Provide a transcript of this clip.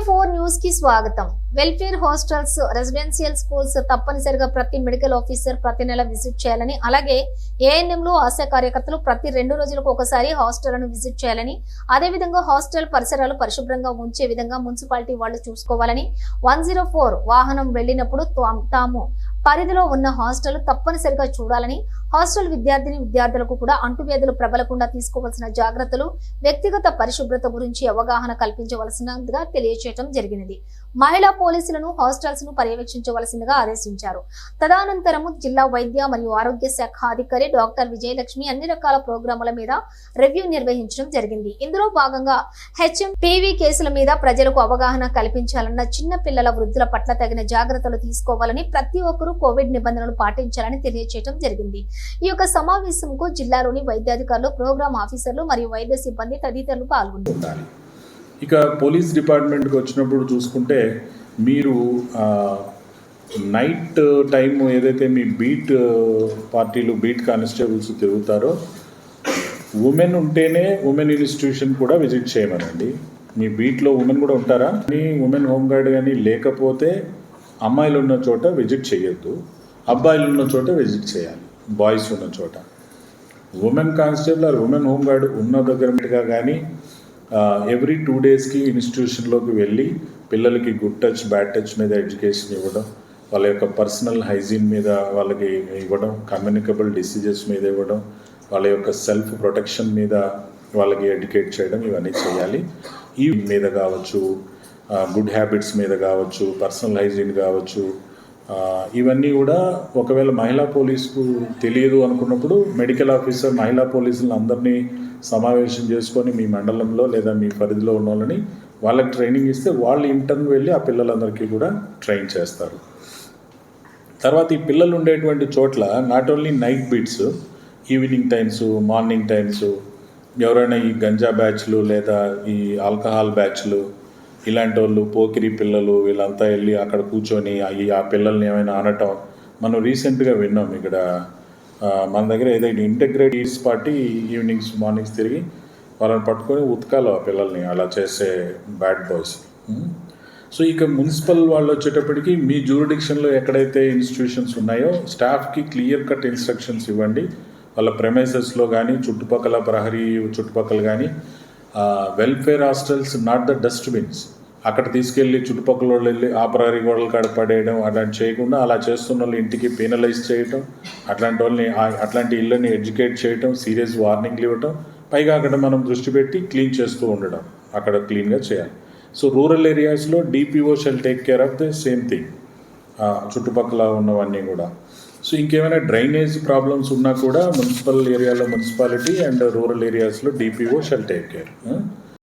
Four న్యూస్కి స్వాగతం. Welfare hostels residential schools తప్పనిసరిగా ప్రతి మెడికల్ ఆఫీసర్ ప్రతి నెల విజిట్ చేయాలని అలాగే ఏఎన్ఎంలు ఆశా కార్యకర్తలు ప్రతి రెండు రోజులకు ఒకసారి హాస్టళ్ళను విజిట్ చేయాలని అదేవిధంగా హాస్టల్ పరిసరాలు పరిశుభ్రంగా ఉంచే విధంగా మున్సిపాలిటీ వాళ్ళు చూసుకోవాలని వన్ జీరో ఫోర్ వాహనం వెళ్ళినప్పుడు తాము- తాము పరిధిలో ఉన్న హాస్టల్ తప్పనిసరిగా చూడాలని హాస్టల్ విద్యార్థిని విద్యార్థులకు కూడా అంటువ్యాధులు ప్రబలకుండా తీసుకోవాల్సిన జాగ్రత్తలు వ్యక్తిగత పరిశుభ్రత గురించి అవగాహన కల్పించవలసినదిగా తెలియచేయడం జరిగినది. మహిళా పోలీసులను హాస్టల్స్ను పర్యవేక్షించవలసిందిగా ఆదేశించారు. తదనంతరము జిల్లా వైద్య మరియు ఆరోగ్య శాఖ అధికారి డాక్టర్ విజయలక్ష్మి అన్ని రకాల ప్రోగ్రాముల మీద రివ్యూ నిర్వహించడం జరిగింది. ఇందులో భాగంగా హెచ్ఎం పీవీ కేసుల మీద ప్రజలకు అవగాహన కల్పించాలన్న చిన్న పిల్లల వృద్ధుల పట్ల తగిన జాగ్రత్తలు తీసుకోవాలని ప్రతి ఒక్కరూ కోవిడ్ నిబంధనలు పాటించాలని తెలియజేయడం జరిగింది. ఈ యొక్క సమావేశంకు జిల్లాలోని వైద్యాధికారులు ప్రోగ్రామ్ ఆఫీసర్లు మరియు వైద్య సిబ్బంది తదితరులు పాల్గొన్నారు. ఇక పోలీస్ డిపార్ట్మెంట్కి వచ్చినప్పుడు చూసుకుంటే మీరు నైట్ టైం ఏదైతే మీ బీట్ పార్టీలు బీట్ కానిస్టేబుల్స్ తిరుగుతారో ఉమెన్ ఉంటేనే ఉమెన్ ఇన్స్టిట్యూషన్ కూడా విజిట్ చేయమనండి. మీ బీట్లో ఉమెన్ కూడా ఉంటారా? మీ ఉమెన్ హోమ్ గార్డ్ కానీ లేకపోతే అమ్మాయిలు ఉన్న చోట విజిట్ చేయొద్దు అబ్బాయిలు ఉన్న చోట విజిట్ చేయాలి బాయ్స్ ఉన్న చోట. Women constable or women home guard ఉన్న దగ్గరగా కానీ ఎవ్రీ టూ డేస్కి ఇన్స్టిట్యూషన్లోకి వెళ్ళి పిల్లలకి గుడ్ టచ్ బ్యాడ్ టచ్ మీద ఎడ్యుకేషన్ ఇవ్వడం వాళ్ళ యొక్క పర్సనల్ హైజీన్ మీద వాళ్ళకి ఇవ్వడం కమ్యూనికబుల్ డిసీజెస్ మీద ఇవ్వడం వాళ్ళ యొక్క సెల్ఫ్ ప్రొటెక్షన్ మీద వాళ్ళకి ఎడ్యుకేట్ చేయడం ఇవన్నీ చేయాలి. ఈ మీద కావచ్చు గుడ్ హ్యాబిట్స్ మీద కావచ్చు పర్సనల్ హైజీన్ కావచ్చు ఇవన్నీ కూడా ఒకవేళ మహిళా పోలీసుకు తెలియదు అనుకున్నప్పుడు మెడికల్ ఆఫీసర్ మహిళా పోలీసులను అందరినీ సమావేశం చేసుకొని మీ మండలంలో లేదా మీ పరిధిలో ఉన్న వాళ్ళని వాళ్ళకి ట్రైనింగ్ ఇస్తే వాళ్ళు ఇంటర్న్ వెళ్ళి ఆ పిల్లలందరికీ కూడా ట్రైన్ చేస్తారు. తర్వాత ఈ పిల్లలు ఉండేటువంటి చోట్ల not only night beats evening times morning times ఎవరైనా ఈ గంజా బ్యాచ్లు లేదా ఈ ఆల్కహాల్ బ్యాచ్లు ఇలాంటి వాళ్ళు పోకిరి పిల్లలు వీళ్ళంతా వెళ్ళి అక్కడ కూర్చొని అవి ఆ పిల్లల్ని ఏమైనా అనటం మనం రీసెంట్గా విన్నాం ఇక్కడ. మన దగ్గర ఏదైతే integrate is party evenings mornings తిరిగి వాళ్ళని పట్టుకొని ఉతకాలి ఆ పిల్లల్ని అలా చేసే బ్యాడ్ బాయ్స్. సో ఇక మున్సిపల్ వాళ్ళు వచ్చేటప్పటికి మీ జూరిడిక్షన్లో ఎక్కడైతే ఇన్స్టిట్యూషన్స్ ఉన్నాయో స్టాఫ్కి క్లియర్ కట్ ఇన్స్ట్రక్షన్స్ ఇవ్వండి. వాళ్ళ ప్రెమైసెస్లో కానీ చుట్టుపక్కల ప్రహరీ చుట్టుపక్కల కానీ welfare hostels not the dustbins అక్కడ తీసుకెళ్ళి చుట్టుపక్కల వాళ్ళు వెళ్ళి ఆ ప్రహరీ గోడల కాడ పడేయడం అలాంటి చేయకుండా అలా చేస్తున్న వాళ్ళు ఇంటికి పీనలైజ్ చేయటం అట్లాంటి వాళ్ళని అట్లాంటి ఇళ్ళని ఎడ్యుకేట్ చేయటం సీరియస్ వార్నింగ్లు ఇవ్వటం పైగా అక్కడ మనం దృష్టి పెట్టి క్లీన్ చేస్తూ ఉండడం అక్కడ క్లీన్గా చేయాలి. సో రూరల్ ఏరియాస్లో DPO shall take care of the same thing చుట్టుపక్కల ఉన్నవన్నీ కూడా. సో ఇంకేమైనా డ్రైనేజ్ ప్రాబ్లమ్స్ ఉన్నా కూడా మున్సిపల్ ఏరియాలో మున్సిపాలిటీ అండ్ రూరల్ ఏరియాస్లో డిపిఓ షెల్ టేక్ కేర్